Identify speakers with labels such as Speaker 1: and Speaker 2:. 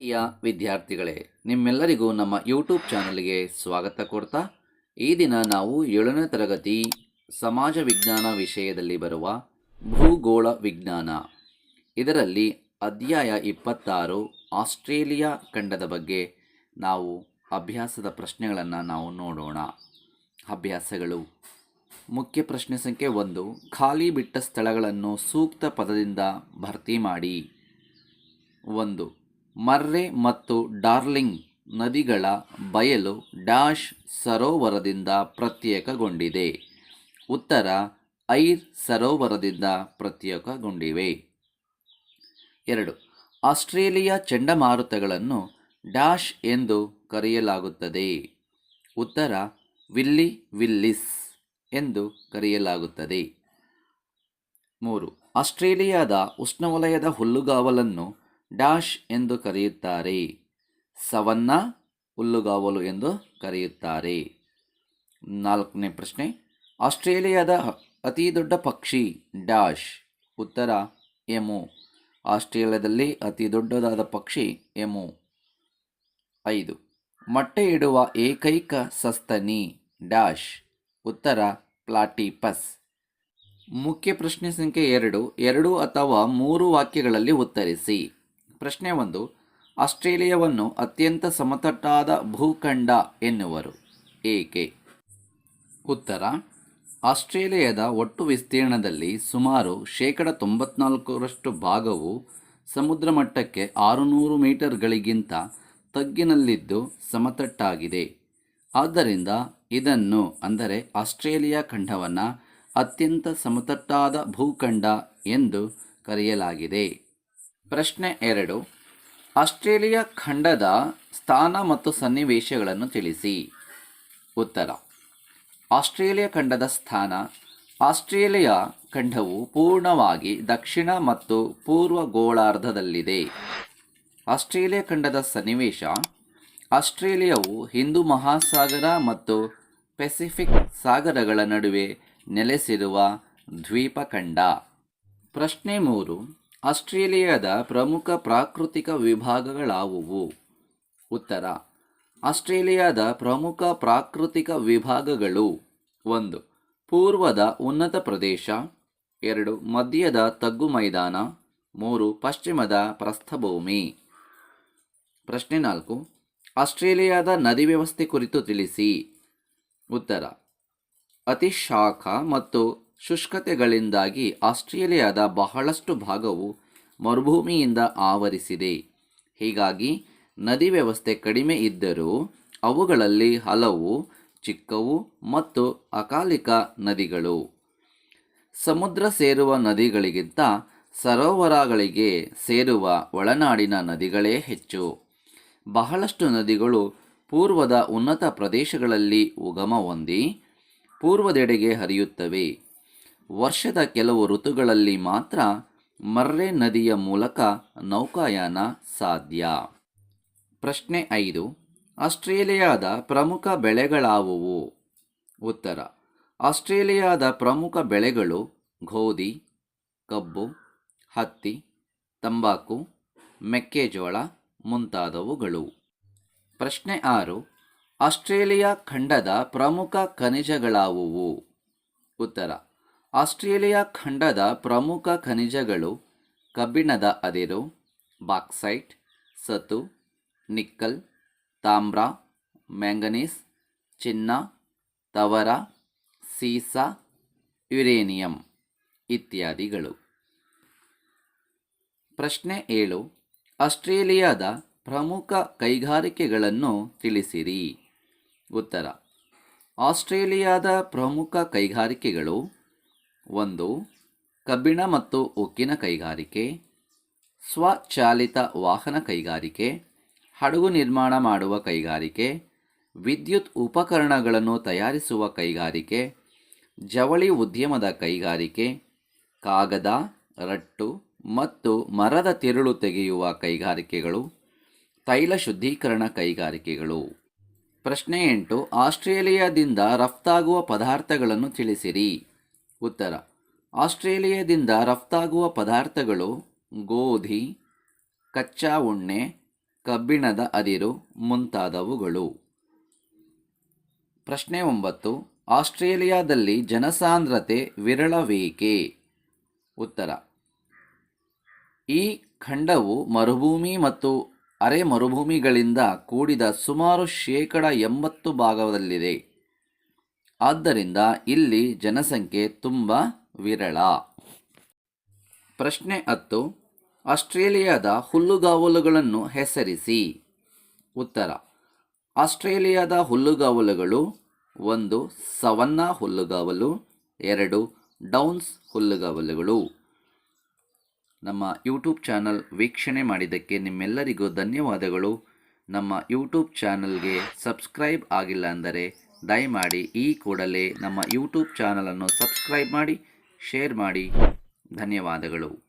Speaker 1: ಪ್ರಿಯ ವಿದ್ಯಾರ್ಥಿಗಳೇ, ನಿಮ್ಮೆಲ್ಲರಿಗೂ ನಮ್ಮ ಯೂಟ್ಯೂಬ್ ಚಾನಲ್ಗೆ ಸ್ವಾಗತ ಕೊಡ್ತಾ ಈ ದಿನ ನಾವು ಏಳನೇ ತರಗತಿ ಸಮಾಜ ವಿಜ್ಞಾನ ವಿಷಯದಲ್ಲಿ ಬರುವ ಭೂಗೋಳ ವಿಜ್ಞಾನ. ಇದರಲ್ಲಿ ಅಧ್ಯಾಯ ಇಪ್ಪತ್ತಾರು, ಆಸ್ಟ್ರೇಲಿಯಾ ಖಂಡದ ಬಗ್ಗೆ ನಾವು ಅಭ್ಯಾಸದ ಪ್ರಶ್ನೆಗಳನ್ನು ನಾವು ನೋಡೋಣ. ಅಭ್ಯಾಸಗಳು. ಮುಖ್ಯ ಪ್ರಶ್ನೆ ಸಂಖ್ಯೆ ಒಂದು, ಖಾಲಿ ಬಿಟ್ಟ ಸ್ಥಳಗಳನ್ನು ಸೂಕ್ತ ಪದದಿಂದ ಭರ್ತಿ ಮಾಡಿ. ಒಂದು ಮರ್ರೆ ಮತ್ತು ಡಾರ್ಲಿಂಗ್ ನದಿಗಳ ಬಯಲು ಡ್ಯಾಶ್ ಸರೋವರದಿಂದ ಪ್ರತ್ಯೇಕಗೊಂಡಿದೆ. ಉತ್ತರ ಐರ್ ಸರೋವರದಿಂದ ಪ್ರತ್ಯೇಕಗೊಂಡಿವೆ. ಎರಡು. ಆಸ್ಟ್ರೇಲಿಯಾ ಚಂಡಮಾರುತಗಳನ್ನು ಡ್ಯಾಶ್ ಎಂದು ಕರೆಯಲಾಗುತ್ತದೆ. ಉತ್ತರ, ವಿಲ್ಲಿ ವಿಲ್ಲಿಸ್ ಎಂದು ಕರೆಯಲಾಗುತ್ತದೆ. ಮೂರು. ಆಸ್ಟ್ರೇಲಿಯಾದ ಉಷ್ಣವಲಯದ ಹುಲ್ಲುಗಾವಲನ್ನು ಡ್ಯಾಶ್ ಎಂದು ಕರೆಯುತ್ತಾರೆ. ಸವನ್ನ, ಹುಲ್ಲುಗಾವಲು ಎಂದು ಕರೆಯುತ್ತಾರೆ. ನಾಲ್ಕನೇ ಪ್ರಶ್ನೆ. ಆಸ್ಟ್ರೇಲಿಯಾದ ಅತಿ ದೊಡ್ಡ ಪಕ್ಷಿ ಡ್ಯಾಶ್. ಉತ್ತರ, ಎಮು. ಆಸ್ಟ್ರೇಲಿಯಾದಲ್ಲಿ ಅತಿ ದೊಡ್ಡದಾದ ಪಕ್ಷಿ ಎಮು. ಐದು. ಮೊಟ್ಟೆ ಇಡುವ ಏಕೈಕ ಸಸ್ತನಿ ಡ್ಯಾಶ್. ಉತ್ತರ, ಪ್ಲಾಟಿಪಸ್. ಮುಖ್ಯ ಪ್ರಶ್ನೆ ಸಂಖ್ಯೆ ಎರಡು. ಎರಡು ಅಥವಾ ಮೂರು ವಾಕ್ಯಗಳಲ್ಲಿ ಉತ್ತರಿಸಿ. ಪ್ರಶ್ನೆ ಒಂದು, ಆಸ್ಟ್ರೇಲಿಯಾವನ್ನು ಅತ್ಯಂತ ಸಮತಟ್ಟಾದ ಭೂಖಂಡ ಎನ್ನುವರು ಏಕೆ? ಉತ್ತರ, ಆಸ್ಟ್ರೇಲಿಯಾದ ಒಟ್ಟು ವಿಸ್ತೀರ್ಣದಲ್ಲಿ ಸುಮಾರು ಶೇಕಡ ತೊಂಬತ್ನಾಲ್ಕರಷ್ಟು ಭಾಗವು ಸಮುದ್ರ ಮಟ್ಟಕ್ಕೆ ಆರುನೂರು ಮೀಟರ್ಗಳಿಗಿಂತ ತಗ್ಗಿನಲ್ಲಿದ್ದು ಸಮತಟ್ಟಾಗಿದೆ. ಆದ್ದರಿಂದ ಇದನ್ನು ಅಂದರೆ ಆಸ್ಟ್ರೇಲಿಯಾ ಖಂಡವನ್ನು ಅತ್ಯಂತ ಸಮತಟ್ಟಾದ ಭೂಖಂಡ ಎಂದು ಕರೆಯಲಾಗಿದೆ. ಪ್ರಶ್ನೆ ಎರಡು. ಆಸ್ಟ್ರೇಲಿಯಾ ಖಂಡದ ಸ್ಥಾನ ಮತ್ತು ಸನ್ನಿವೇಶಗಳನ್ನು ತಿಳಿಸಿ. ಉತ್ತರ. ಆಸ್ಟ್ರೇಲಿಯಾ ಖಂಡದ ಸ್ಥಾನ. ಆಸ್ಟ್ರೇಲಿಯಾ ಖಂಡವು ಪೂರ್ಣವಾಗಿ ದಕ್ಷಿಣ ಮತ್ತು ಪೂರ್ವ ಗೋಳಾರ್ಧದಲ್ಲಿದೆ. ಆಸ್ಟ್ರೇಲಿಯಾ ಖಂಡದ ಸನ್ನಿವೇಶ. ಆಸ್ಟ್ರೇಲಿಯಾವು ಹಿಂದೂ ಮಹಾಸಾಗರ ಮತ್ತು ಪೆಸಿಫಿಕ್ ಸಾಗರಗಳ ನಡುವೆ ನೆಲೆಸಿರುವ ದ್ವೀಪಖಂಡ. ಪ್ರಶ್ನೆ ಮೂರು. ಆಸ್ಟ್ರೇಲಿಯಾದ ಪ್ರಮುಖ ಪ್ರಾಕೃತಿಕ ವಿಭಾಗಗಳಾವುವು? ಉತ್ತರ, ಆಸ್ಟ್ರೇಲಿಯಾದ ಪ್ರಮುಖ ಪ್ರಾಕೃತಿಕ ವಿಭಾಗಗಳು ಒಂದು, ಪೂರ್ವದ ಉನ್ನತ ಪ್ರದೇಶ, ಎರಡು, ಮಧ್ಯದ ತಗ್ಗು ಮೈದಾನ, ಮೂರು, ಪಶ್ಚಿಮದ ಪ್ರಸ್ಥಭೂಮಿ. ಪ್ರಶ್ನೆ ನಾಲ್ಕು, ಆಸ್ಟ್ರೇಲಿಯಾದ ನದಿ ವ್ಯವಸ್ಥೆ ಕುರಿತು ತಿಳಿಸಿ. ಉತ್ತರ, ಅತಿಶಾಖ ಮತ್ತು ಶುಷ್ಕತೆಗಳಿಂದಾಗಿ ಆಸ್ಟ್ರೇಲಿಯಾದ ಬಹಳಷ್ಟು ಭಾಗವು ಮರುಭೂಮಿಯಿಂದ ಆವರಿಸಿದೆ. ಹೀಗಾಗಿ ನದಿ ವ್ಯವಸ್ಥೆ ಕಡಿಮೆ ಇದ್ದರೂ ಅವುಗಳಲ್ಲಿ ಹಲವು ಚಿಕ್ಕವು ಮತ್ತು ಅಕಾಲಿಕ ನದಿಗಳು. ಸಮುದ್ರ ಸೇರುವ ನದಿಗಳಿಗಿಂತ ಸರೋವರಗಳಿಗೆ ಸೇರುವ ಒಳನಾಡಿನ ನದಿಗಳೇ ಹೆಚ್ಚು. ಬಹಳಷ್ಟು ನದಿಗಳು ಪೂರ್ವದ ಉನ್ನತ ಪ್ರದೇಶಗಳಲ್ಲಿ ಉಗಮ ಹೊಂದಿ ಪೂರ್ವದೆಡೆಗೆ ಹರಿಯುತ್ತವೆ. ವರ್ಷದ ಕೆಲವು ಋತುಗಳಲ್ಲಿ ಮಾತ್ರ ಮರ್ರೆ ನದಿಯ ಮೂಲಕ ನೌಕಾಯಾನ ಸಾಧ್ಯ. ಪ್ರಶ್ನೆ ಐದು, ಆಸ್ಟ್ರೇಲಿಯಾದ ಪ್ರಮುಖ ಬೆಳೆಗಳಾವುವು? ಉತ್ತರ, ಆಸ್ಟ್ರೇಲಿಯಾದ ಪ್ರಮುಖ ಬೆಳೆಗಳು ಗೋಧಿ, ಕಬ್ಬು, ಹತ್ತಿ, ತಂಬಾಕು, ಮೆಕ್ಕೆಜೋಳ ಮುಂತಾದವುಗಳು. ಪ್ರಶ್ನೆ ಆರು, ಆಸ್ಟ್ರೇಲಿಯಾ ಖಂಡದ ಪ್ರಮುಖ ಖನಿಜಗಳಾವುವು? ಉತ್ತರ ಆಸ್ಟ್ರೇಲಿಯಾ ಖಂಡದ ಪ್ರಮುಖ ಖನಿಜಗಳು ಕಬ್ಬಿಣದ ಅದಿರು, ಬಾಕ್ಸೈಟ್ ಸತು ನಿಕ್ಕಲ್, ತಾಮ್ರ, ಮ್ಯಾಂಗನೀಸ್, ಚಿನ್ನ, ತವರ, ಸೀಸ, ಯುರೇನಿಯಂ ಇತ್ಯಾದಿಗಳು. ಪ್ರಶ್ನೆ ಏಳು, ಆಸ್ಟ್ರೇಲಿಯಾದ ಪ್ರಮುಖ ಕೈಗಾರಿಕೆಗಳನ್ನು ತಿಳಿಸಿರಿ. ಉತ್ತರ, ಆಸ್ಟ್ರೇಲಿಯಾದ ಪ್ರಮುಖ ಕೈಗಾರಿಕೆಗಳು ಒಂದು, ಕಬ್ಬಿಣ ಮತ್ತು ಉಕ್ಕಿನ ಕೈಗಾರಿಕೆ, ಸ್ವಚಾಲಿತ ವಾಹನ ಕೈಗಾರಿಕೆ, ಹಡಗು ನಿರ್ಮಾಣ ಮಾಡುವ ಕೈಗಾರಿಕೆ, ವಿದ್ಯುತ್ ಉಪಕರಣಗಳನ್ನು ತಯಾರಿಸುವ ಕೈಗಾರಿಕೆ, ಜವಳಿ ಉದ್ಯಮದ ಕೈಗಾರಿಕೆ, ಕಾಗದ, ರಟ್ಟು ಮತ್ತು ಮರದ ತಿರುಳು ತೆಗೆಯುವ ಕೈಗಾರಿಕೆಗಳು, ತೈಲ ಶುದ್ಧೀಕರಣ ಕೈಗಾರಿಕೆಗಳು. ಪ್ರಶ್ನೆ ಎಂಟು, ಆಸ್ಟ್ರೇಲಿಯಾದಿಂದ ರಫ್ತಾಗುವ ಪದಾರ್ಥಗಳನ್ನು ತಿಳಿಸಿರಿ. ಉತ್ತರ. ಆಸ್ಟ್ರೇಲಿಯಾದಿಂದ ರಫ್ತಾಗುವ ಪದಾರ್ಥಗಳು ಗೋಧಿ, ಕಚ್ಚಾ ಉಣ್ಣೆ, ಕಬ್ಬಿಣದ ಅದಿರು ಮುಂತಾದವುಗಳು. ಪ್ರಶ್ನೆ ಒಂಬತ್ತು. ಆಸ್ಟ್ರೇಲಿಯಾದಲ್ಲಿ ಜನಸಾಂದ್ರತೆ ವಿರಳವೇಕೆ? ಉತ್ತರ. ಈ ಖಂಡವು ಮರುಭೂಮಿ ಮತ್ತು ಅರೆ ಮರುಭೂಮಿಗಳಿಂದ ಕೂಡಿದ ಸುಮಾರು ಶೇಕಡ ಎಂಬತ್ತು ಭಾಗದಲ್ಲಿದೆ. ಆದ್ದರಿಂದ ಇಲ್ಲಿ ಜನಸಂಖ್ಯೆ ತುಂಬ ವಿರಳ. ಪ್ರಶ್ನೆ ಹತ್ತು. ಆಸ್ಟ್ರೇಲಿಯಾದ ಹುಲ್ಲುಗಾವಲುಗಳನ್ನು ಹೆಸರಿಸಿ. ಉತ್ತರ. ಆಸ್ಟ್ರೇಲಿಯಾದ ಹುಲ್ಲುಗಾವಲುಗಳು ಒಂದು ಸವನ್ನಾ ಹುಲ್ಲುಗಾವಲು, ಎರಡು ಡೌನ್ಸ್ ಹುಲ್ಲುಗಾವಲುಗಳು. ನಮ್ಮ ಯೂಟ್ಯೂಬ್ ಚಾನಲ್ ವೀಕ್ಷಣೆ ಮಾಡಿದ್ದಕ್ಕೆ ನಿಮ್ಮೆಲ್ಲರಿಗೂ ಧನ್ಯವಾದಗಳು. ನಮ್ಮ ಯೂಟ್ಯೂಬ್ ಚಾನಲ್ಗೆ ಸಬ್ಸ್ಕ್ರೈಬ್ ಆಗಿಲ್ಲ ಅಂದರೆ ದಯಮಾಡಿ ಈ ಕೂಡಲೇ ನಮ್ಮ ಯೂಟ್ಯೂಬ್ ಚಾನಲನ್ನು ಸಬ್ಸ್ಕ್ರೈಬ್ ಮಾಡಿ ಶೇರ್ ಮಾಡಿ. ಧನ್ಯವಾದಗಳು.